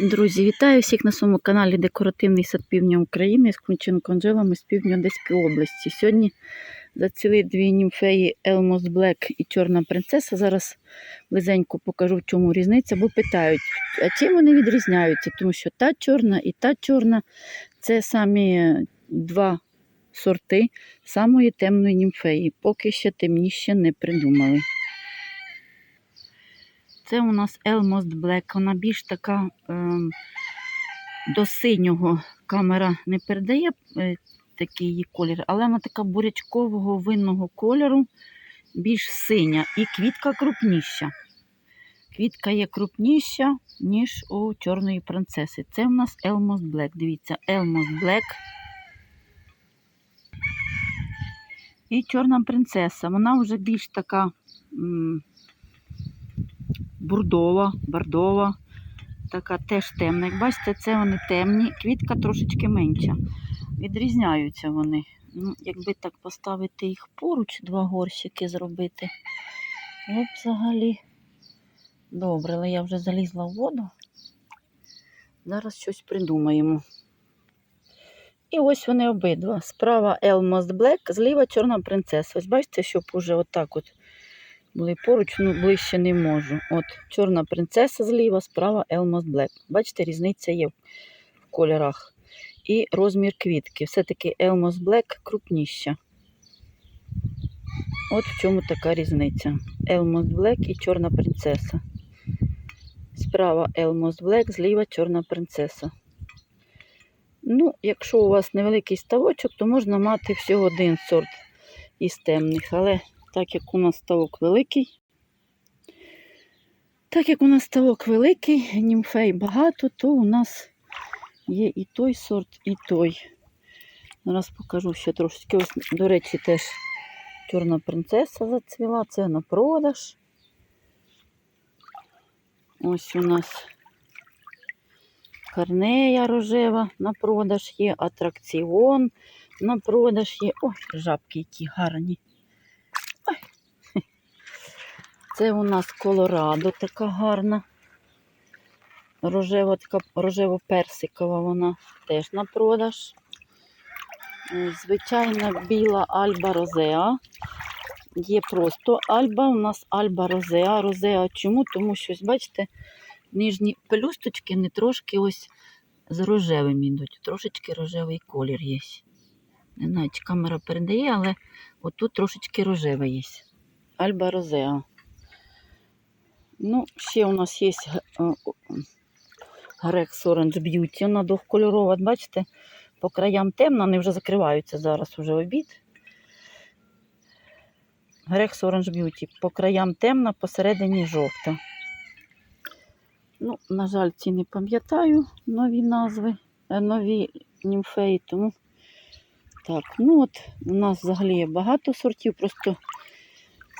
Друзі, вітаю всіх на своєму каналі Декоративний сад Півдня України з Кунченко Анжелами з півдня Одеської області. Сьогодні зацвіли дві німфеї Елмос Блек і Чорна принцеса. Зараз близенько покажу, в чому різниця, бо питають, а чим вони відрізняються? Тому що та чорна і та чорна це самі два сорти самої темної німфеї. Поки ще темніше не придумали. Це у нас Elmost Black. Вона більш така ем, до синього камера не передає е, такий її колір, але вона така бурячкового винного кольору, більш синя і квітка крупніша. Квітка є крупніша, ніж у чорної принцеси. Це у нас Elmost Black. Дивіться, Elmost Black. І чорна принцеса. Вона вже більш така. Бурдова, бордова, така теж темна. Як бачите, це вони темні, квітка трошечки менша. Відрізняються вони. Ну, Якби так поставити їх поруч, два горщики зробити. Б взагалі добре, але я вже залізла в воду. Зараз щось придумаємо. І ось вони обидва. Справа Elmost Black, зліва чорна принцеса. Ось бачите, щоб уже отак от були поруч, ну ближче не можу. От чорна принцеса зліва, справа Elmos Black. Бачите, різниця є в кольорах. І розмір квітки. Все-таки Elmos Black крупніша. От в чому така різниця. Elmos Black і чорна принцеса. Справа Elmos Black, зліва чорна принцеса. Ну, якщо у вас невеликий ставочок, то можна мати всього один сорт із темних, але так як у нас ставок великий. Так як у нас ставок великий, німфей багато, то у нас є і той сорт, і той. Зараз покажу ще трошечки. Ось, до речі, теж чорна принцеса зацвіла, це на продаж. Ось у нас карнея рожева на продаж є, атракціон на продаж є. Ой, жабки які гарні. Це у нас Колорадо така гарна. Рожева, така рожево-персикова вона теж на продаж. Е, Звичайна біла Альба Розеа. Є просто Альба, у нас Альба Розеа. Розеа чому? Тому що, бачите, нижні пелюсточки не трошки ось з рожевим ідуть. Трошечки рожевий колір є. Не знаю, чи камера передає, але отут трошечки рожеве є. Альба Розеа. Ну, ще у нас є Rex Orange Beauty. Вона двохкольорова, бачите, по краям темна, вони вже закриваються зараз уже обід. Rex Orange Beauty. По краям темна, посередині жовта. Ну, на жаль, ці не пам'ятаю нові назви, е, нові німфеї, тому так, ну от у нас взагалі є багато сортів, просто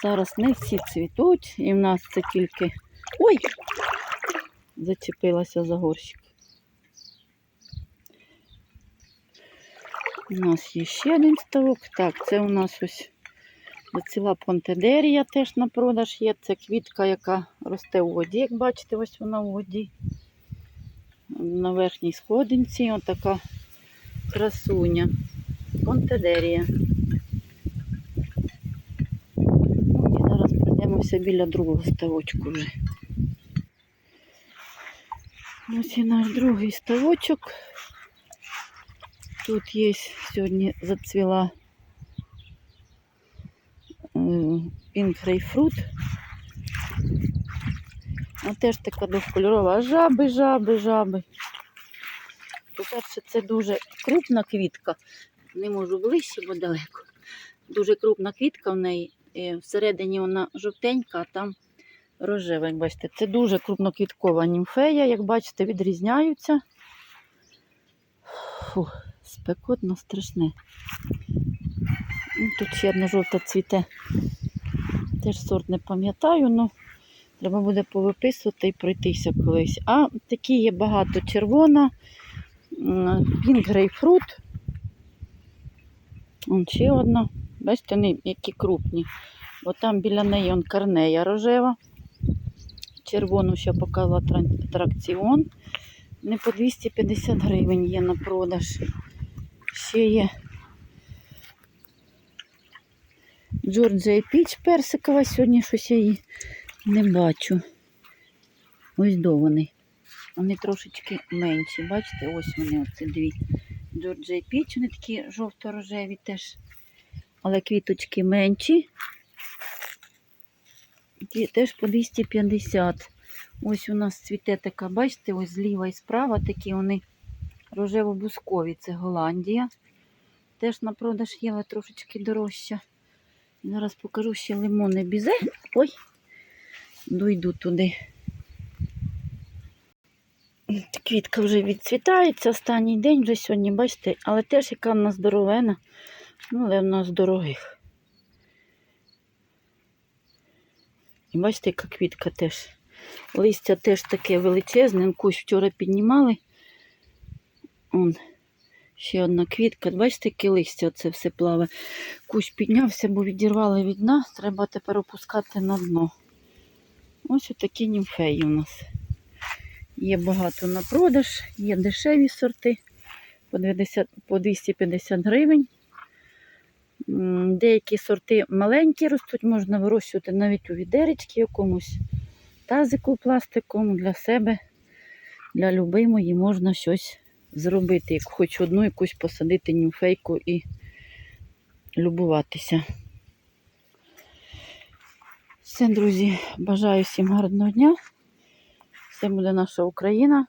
Зараз не всі цвітуть, і в нас це тільки... Ой! Зачепилася за горщик. У нас є ще один ставок. Так, це у нас ось ціла понтедерія теж на продаж є. Це квітка, яка росте у воді, як бачите, ось вона у воді. На верхній сходинці отака красуня. Понтедерія. Пройдемося біля другого ставочку вже. Ось і наш другий ставочок. Тут є сьогодні зацвіла пінфрейфрут. А теж така двохкольорова. Жаби, жаби, жаби. По-перше, це дуже крупна квітка. Не можу ближче, бо далеко. Дуже крупна квітка в неї. І всередині вона жовтенька, а там рожева, як бачите. Це дуже крупноквіткова німфея, як бачите, відрізняються. Фу, спекотно страшне. Ну, тут ще одна жовта цвіте. Теж сорт не пам'ятаю, але треба буде повиписувати і пройтися колись. А такі є багато червона, пінк грейпфрут. Вон ще одна. Бачите, вони які крупні. Бо там біля неї он карнея рожева. Червону ще показала атракціон. Не по 250 гривень є на продаж. Ще є Джорджія Піч персикова. Сьогодні щось я її не бачу. Ось до вони. Вони трошечки менші. Бачите, ось вони, оці дві. Джорджія Піч, вони такі жовто-рожеві теж. Але квіточки менші. Ті теж по 250. Ось у нас цвіте така, бачите, ось зліва і справа такі вони рожево-бускові. Це Голландія. Теж на продаж є, але трошечки дорожча. І Зараз покажу ще лимони бізе. Ой, дойду туди. Квітка вже відцвітається останній день вже сьогодні, бачите, але теж яка в нас здоровена. Ну, але в нас дорогих. І бачите, яка квітка теж. Листя теж таке величезне, кущ вчора піднімали. Он, ще одна квітка. Бачите, яке листя оце все плаве. Кущ піднявся, бо відірвали від дна. Треба тепер опускати на дно. Ось такі німфеї у нас. Є багато на продаж, є дешеві сорти по 20 по 250 гривень. Деякі сорти маленькі ростуть, можна вирощувати навіть у відеречці якомусь тазику пластиковому для себе, для любимої можна щось зробити, як хоч одну якусь посадити німфейку і любуватися. Все, друзі, бажаю всім гарного дня. Все буде наша Україна.